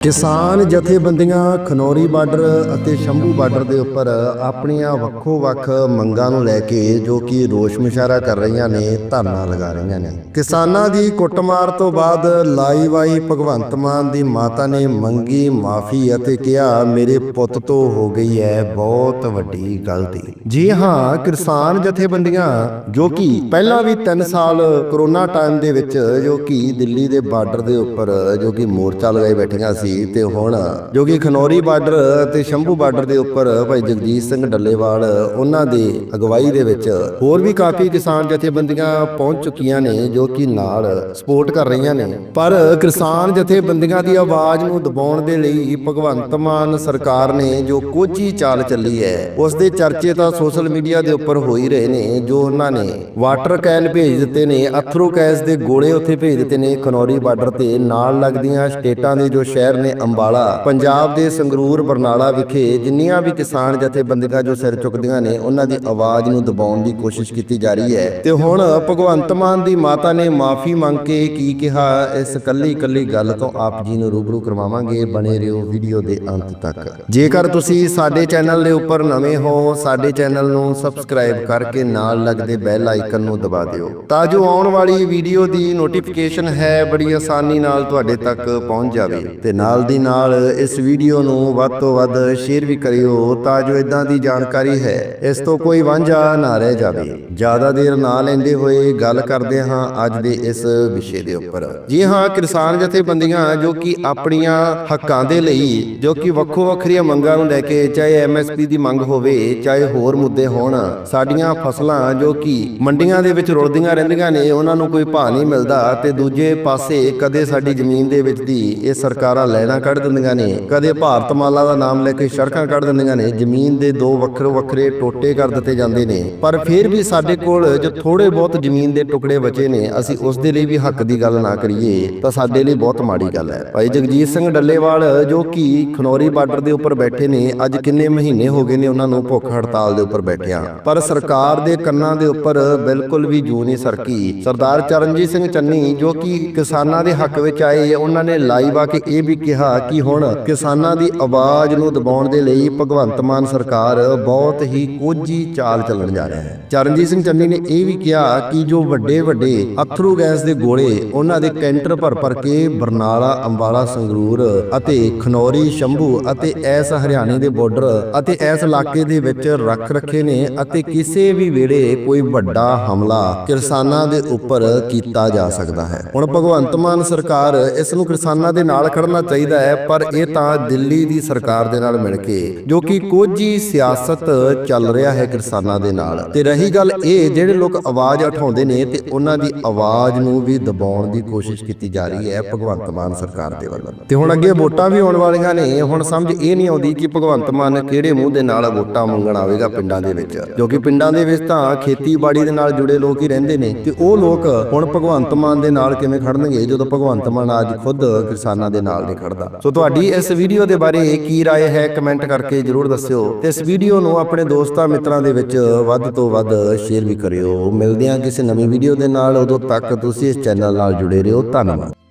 ਕਿਸਾਨ ਜਥੇਬੰਦੀਆਂ ਖਨੌਰੀ ਬਾਰਡਰ ਅਤੇ ਸ਼ੰਭੂ ਬਾਰਡਰ ਦੇ ਉੱਪਰ ਆਪਣੀਆਂ ਵੱਖੋ-ਵੱਖ ਮੰਗਾਂ ਨੂੰ ਲੈ ਕੇ ਜੋ ਕਿ ਰੋਸ਼ ਮੁਸ਼ਾਰਾ ਕਰ ਰਹੀਆਂ ਨੇ, ਧਰਨਾ ਲਗਾ ਰਹੀਆਂ ਨੇ। ਕਿਸਾਨਾਂ ਦੀ ਕੁੱਟਮਾਰ ਤੋਂ ਬਾਅਦ ਲਾਈਵ ਆਈ ਭਗਵੰਤ ਮਾਨ ਦੀ ਮਾਤਾ ਨੇ ਮੰਗੀ ਮਾਫੀ ਅਤੇ ਕਿਹਾ, ਮੇਰੇ ਪੁੱਤ ਤੋਂ ਹੋ ਗਈ ਹੈ ਬਹੁਤ ਵੱਡੀ ਗਲਤੀ। ਜੀ ਹਾਂ, ਕਿਸਾਨ ਜਥੇਬੰਦੀਆਂ, ਜੋ ਕਿ ਪਹਿਲਾਂ ਵੀ 3 ਸਾਲ ਕਰੋਨਾ ਟਾਈਮ ਦੇ ਵਿੱਚ ਜੋ ਕਿ ਦਿੱਲੀ ਦੇ ਬਾਰਡਰ ਦੇ ਉੱਪਰ ਜੋ ਕਿ ਮੋਰਚਾ ਲਗਾਏ ਬੈਠੀਆਂ ਸੀ ਤੇ ਹੁਣ। ਜੋ ਕਿ ਖਨੌਰੀ ਬਾਰਡਰ ਤੇ ਸ਼ੰਭੂ ਬਾਰਡਰ ਦੇ ਉੱਪਰ ਭਾਈ ਜਗਜੀਤ ਸਿੰਘ ਡੱਲੇਵਾਲ, ਉਹਨਾਂ ਦੀ ਅਗਵਾਈ ਦੇ ਵਿੱਚ ਹੋਰ ਵੀ ਕਾਫੀ ਕਿਸਾਨ ਜਥੇਬੰਦੀਆਂ ਪਹੁੰਚ ਚੁੱਕੀਆਂ ਨੇ, ਜੋ ਕਿ ਨਾਲ ਸਪੋਰਟ ਕਰ ਰਹੀਆਂ ਨੇ। ਪਰ ਕਿਸਾਨ ਜਥੇਬੰਦੀਆਂ ਦੀ ਆਵਾਜ਼ ਨੂੰ ਦਬਾਉਣ ਦੇ ਲਈ ਭਗਵੰਤ ਮਾਨ ਸਰਕਾਰ ਨੇ ਜੋ ਕੋਝੀ ਚਾਲ ਚੱਲੀ ਹੈ, ਉਸ ਦੇ ਚਰਚੇ ਤਾਂ ਸੋਸ਼ਲ ਮੀਡੀਆ ਦੇ ਉੱਪਰ ਹੋ ਹੀ ਰਹੇ ਨੇ, ਜੋ ਉਹਨਾਂ ਨੇ ਵਾਟਰ ਕੈਨ ਭੇਜ ਦਿੱਤੇ ਨੇ ਅਥਰੂ ਗੈਸ ਦੇ ਗੋਲੇ ਉੱਥੇ ਭੇਜ ਦਿੱਤੇ ਨੇ। ਖਨੌਰੀ ਬਾਰਡਰ ਤੇ ਨਾਲ ਲੱਗਦੀਆਂ ਸਟੇਟਾਂ ਦੇ ਜੋ ਸ਼ਹਿਰ ਨੇ ਅੰਬਾਲਾ, ਪੰਜਾਬ ਦੇ ਸੰਗਰੂਰ, ਬਰਨਾਲਾ ਵਿਖੇ ਜਿੰਨੀਆਂ ਵੀ ਕਿਸਾਨ ਜਥੇਬੰਦੀਆਂ ਜੋ ਸਿਰ ਚੁੱਕਦੀਆਂ ਨੇ, ਉਹਨਾਂ ਦੀ ਆਵਾਜ਼ ਨੂੰ ਦਬਾਉਣ ਦੀ ਕੋਸ਼ਿਸ਼ ਕੀਤੀ ਜਾ ਰਹੀ ਹੈ। ਤੇ ਹੁਣ ਭਗਵੰਤ ਮਾਨ ਦੀ ਮਾਤਾ ਨੇ ਮਾਫੀ ਮੰਗ ਕੇ ਕੀ ਕਿਹਾ, ਇਸ ਕੱਲੀ ਕੱਲੀ ਗੱਲ ਤੋਂ ਆਪ ਜੀ ਨੂੰ ਰੂਬਰੂ ਕਰਵਾਵਾਂਗੇ, ਬਣੇ ਰਹੋ ਵੀਡੀਓ ਦੇ ਅੰਤ ਤੱਕ। ਜੇਕਰ ਤੁਸੀਂ ਸਾਡੇ ਚੈਨਲ ਦੇ ਉੱਪਰ ਨਵੇਂ ਹੋ, ਸਾਡੇ ਚੈਨਲ ਨੂੰ ਸਬਸਕ੍ਰਾਈਬ ਕਰਕੇ ਨਾਲ ਲੱਗਦੇ ਬੈਲ ਆਈਕਨ ਨੂੰ ਦਬਾ ਦਿਓ। ਤਾਂ ਜੋ ਆਉਣ ਵਾਲੀ ਵੀਡੀਓ ਦੀ ਨੋਟੀਫਿਕੇਸ਼ਨ ਹੈ, ਬੜੀ ਆਸਾਨੀ ਨਾਲ ਤੁਹਾਡੇ ਤੱਕ ਪਹੁੰਚ ਜਾਵੇ। ਤੇ ਨਾਲ ਨਾਲ ਦੀ ਨਾਲ ਇਸ ਵੀਡੀਓ ਨੂੰ ਵੱਧ ਤੋਂ ਵੱਧ ਸ਼ੇਅਰ ਵੀ ਕਰਿਓ ਤਾਂ ਜੋ ਇਦਾਂ ਦੀ ਜਾਣਕਾਰੀ ਹੈ। ਇਸ ਤੋਂ ਕੋਈ ਵਾਂਝਾ ਨਾ ਰਹਿ ਜਾਵੇ। ਜ਼ਿਆਦਾ ਦੇਰ ਨਾ ਲੈਂਦੇ ਹੋਏ ਗੱਲ ਕਰਦੇ ਹਾਂ ਅੱਜ ਦੇ ਇਸ ਵਿਸ਼ੇ ਦੇ ਉੱਪਰ। ਜੀ ਹਾਂ, ਕਿਸਾਨ ਜਥੇਬੰਦੀਆਂ ਜੋ ਕਿ ਆਪਣੀਆਂ ਹੱਕਾਂ ਦੇ ਲਈ, ਜੋ ਕਿ ਵੱਖੋ ਵੱਖਰੀਆਂ ਮੰਗਾਂ ਨੂੰ ਲੈ ਕੇ ਚਾਹੇ ਐਮਐਸਪੀ ਦੀ ਮੰਗ ਹੋਵੇ, ਚਾਹੇ ਹੋਰ ਮੁੱਦੇ ਹੋਣ, ਸਾਡੀਆਂ ਫਸਲਾਂ ਜੋ ਕਿ ਮੰਡੀਆਂ ਦੇ ਵਿੱਚ ਰੁਲਦੀਆਂ ਰਹਿੰਦੀਆਂ ਨੇ, ਉਹਨਾਂ ਨੂੰ ਕੋਈ ਭਾਅ ਨਹੀਂ ਮਿਲਦਾ ਤੇ ਦੂਜੇ ਪਾਸੇ ਕਦੇ ਸਾਡੀ ਜ਼ਮੀਨ ਦੇ ਵਿੱਚ ਦੀ ਇਹ ਸਰਕਾਰਾਂ ਲੈ ਲੈਣਾ ਕੱਢ ਦਿੰਦੀਆਂ ਨੇ, ਕਦੇ ਭਾਰਤ ਮਾਲਾ ਦਾ ਨਾਮ ਲੈ ਕੇ ਸੜਕਾਂ ਕੱਢ ਦਿੰਦੀਆਂ ਨੇ, ਜ਼ਮੀਨ ਦੇ ਦੋ ਵੱਖਰੇ ਵੱਖਰੇ ਟੋਟੇ ਕਰ ਦਿੱਤੇ ਜਾਂਦੇ ਨੇ, ਪਰ ਫਿਰ ਵੀ ਸਾਡੇ ਕੋਲ ਜੋ ਥੋੜੇ ਬਹੁਤ ਜ਼ਮੀਨ ਦੇ ਟੁਕੜੇ ਬਚੇ ਨੇ, ਅਸੀਂ ਉਸ ਦੇ ਲਈ ਵੀ ਹੱਕ ਦੀ ਗੱਲ ਨਾ ਕਰੀਏ, ਤਾਂ ਸਾਡੇ ਲਈ ਬਹੁਤ ਮਾੜੀ ਗੱਲ ਹੈ। ਭਾਈ ਜਗਜੀਤ ਸਿੰਘ ਡੱਲੇਵਾਲ, ਜੋ ਕਿ ਖਨੌਰੀ ਬਾਰਡਰ ਦੇ ਉੱਪਰ ਬੈਠੇ ਨੇ, ਅੱਜ ਕਿੰਨੇ ਮਹੀਨੇ ਹੋ ਗਏ ਨੇ ਉਹਨਾਂ ਨੂੰ ਭੁੱਖ ਹੜਤਾਲ ਦੇ ਉੱਪਰ ਬੈਠਿਆਂ। ਪਰ ਸਰਕਾਰ ਦੇ ਕੰਨਾਂ ਦੇ ਉੱਪਰ ਬਿਲਕੁਲ ਵੀ ਜੂ ਨਹੀਂ ਸਰਕੀ। ਸਰਦਾਰ ਚਰਨਜੀਤ ਸਿੰਘ ਚੰਨੀ, ਜੋ ਕਿ ਕਿਸਾਨਾਂ ਦੇ ਹੱਕ ਵਿੱਚ ਆਏ, ਉਹਨਾਂ ਨੇ ਲਾਈਵ ਆ ਕੇ ਇਹ ਵੀ ਕਿਹਾ ਕਿ ਹੁਣ ਕਿਸਾਨਾਂ ਦੀ ਆਵਾਜ਼ ਨੂੰ ਦਬਾਉਣ ਦੇ ਲਈ ਭਗਵੰਤ ਮਾਨ ਸਰਕਾਰ ਬਹੁਤ ਹੀ ਕੋਝੀ ਚਾਲ ਚੱਲਣ ਜਾ ਰਿਹਾ ਹੈ। ਚਰਨਜੀਤ ਸਿੰਘ ਚੰਨੀ ਨੇ ਇਹ ਵੀ ਕਿਹਾ ਕਿ ਜੋ ਵੱਡੇ ਵੱਡੇ ਅਥਰੂ ਗੈਸ ਦੇ ਗੋਲੇ ਉਹਨਾਂ ਦੇ ਕੈਂਟਰ ਭਰ ਭਰ ਕੇ ਬਰਨਾਲਾ, ਅੰਬਾਲਾ, ਸੰਗਰੂਰ ਅਤੇ ਖਨੌਰੀ, ਸ਼ੰਭੂ ਅਤੇ ਐਸ ਹਰਿਆਣੇ ਦੇ ਬਾਰਡਰ ਅਤੇ ਐਸ ਇਲਾਕੇ ਦੇ ਵਿੱਚ ਰੱਖ ਰੱਖੇ ਨੇ ਅਤੇ ਕਿਸੇ ਵੀ ਵੇਲੇ ਕੋਈ ਵੱਡਾ ਹਮਲਾ ਕਿਸਾਨਾਂ ਦੇ ਉੱਪਰ ਕੀਤਾ ਜਾ ਸਕਦਾ ਹੈ। ਹੁਣ ਭਗਵੰਤ ਮਾਨ ਸਰਕਾਰ ਇਸ ਨੂੰ ਕਿਸਾਨਾਂ ਦੇ ਨਾਲ ਖੜਨਾ ਚਾਹੀਦਾ ਹੈ, ਪਰ ਇਹ ਤਾਂ ਦਿੱਲੀ ਦੀ ਸਰਕਾਰ ਦੇ ਨਾਲ ਮਿਲ ਕੇ, ਜੋ ਕਿ ਕੋਝੀ ਸਿਆਸਤ ਚੱਲ ਰਿਹਾ ਹੈ ਕਿਸਾਨਾਂ ਦੇ ਨਾਲ। ਤੇ ਰਹੀ ਗੱਲ ਇਹ, ਜਿਹੜੇ ਲੋਕ ਆਵਾਜ਼ ਉਠਾਉਂਦੇ ਨੇ ਤੇ ਉਹਨਾਂ ਦੀ ਆਵਾਜ਼ ਨੂੰ ਵੀ ਦਬਾਉਣ ਦੀ ਕੋਸ਼ਿਸ਼ ਕੀਤੀ ਜਾ ਰਹੀ ਹੈ ਭਗਵੰਤ ਮਾਨ ਸਰਕਾਰ ਦੇ ਵੱਲੋਂ। ਤੇ ਹੁਣ ਅੱਗੇ ਵੋਟਾਂ ਵੀ ਆਉਣ ਵਾਲੀਆਂ ਨੇ, ਹੁਣ ਸਮਝ ਇਹ ਨਹੀਂ ਆਉਂਦੀ ਕਿ ਭਗਵੰਤ ਮਾਨ ਕਿਹੜੇ ਮੂੰਹ ਦੇ ਨਾਲ ਵੋਟਾਂ ਮੰਗਣ ਆਵੇਗਾ ਪਿੰਡਾਂ ਦੇ ਵਿੱਚ। ਜੋ ਕਿ ਪਿੰਡਾਂ ਦੇ ਵਿੱਚ ਤਾਂ ਖੇਤੀਬਾੜੀ ਦੇ ਨਾਲ ਜੁੜੇ ਲੋਕ ਹੀ ਰਹਿੰਦੇ ਨੇ, ਤੇ ਉਹ ਲੋਕ ਹੁਣ ਭਗਵੰਤ ਮਾਨ ਦੇ ਨਾਲ ਕਿਵੇਂ ਖੜਨਗੇ, ਜਦੋਂ ਭਗਵੰਤ ਮਾਨ ਅੱਜ ਖੁਦ ਕਿਸਾਨਾਂ ਦੇ ਨਾਲ ਨਹੀਂ ਖੜਦਾ ਸੋ ਤੁਹਾਡੀ ਇਸ ਵੀਡੀਓ ਦੇ ਬਾਰੇ ਕੀ رائے ਹੈ ਕਮੈਂਟ ਕਰਕੇ ਜਰੂਰ ਦੱਸਿਓ ਤੇ ਇਸ ਵੀਡੀਓ ਨੂੰ ਆਪਣੇ ਦੋਸਤਾਂ ਮਿੱਤਰਾਂ ਦੇ ਵਿੱਚ ਵੱਧ ਤੋਂ ਵੱਧ ਸ਼ੇਅਰ ਵੀ ਕਰਿਓ ਮਿਲਦੇ ਹਾਂ ਕਿਸੇ ਨਵੀਂ ਵੀਡੀਓ ਦੇ ਨਾਲ ਉਦੋਂ ਤੱਕ ਤੁਸੀਂ ਇਸ ਚੈਨਲ ਨਾਲ ਜੁੜੇ ਰਹੋ ਧੰਨਵਾਦ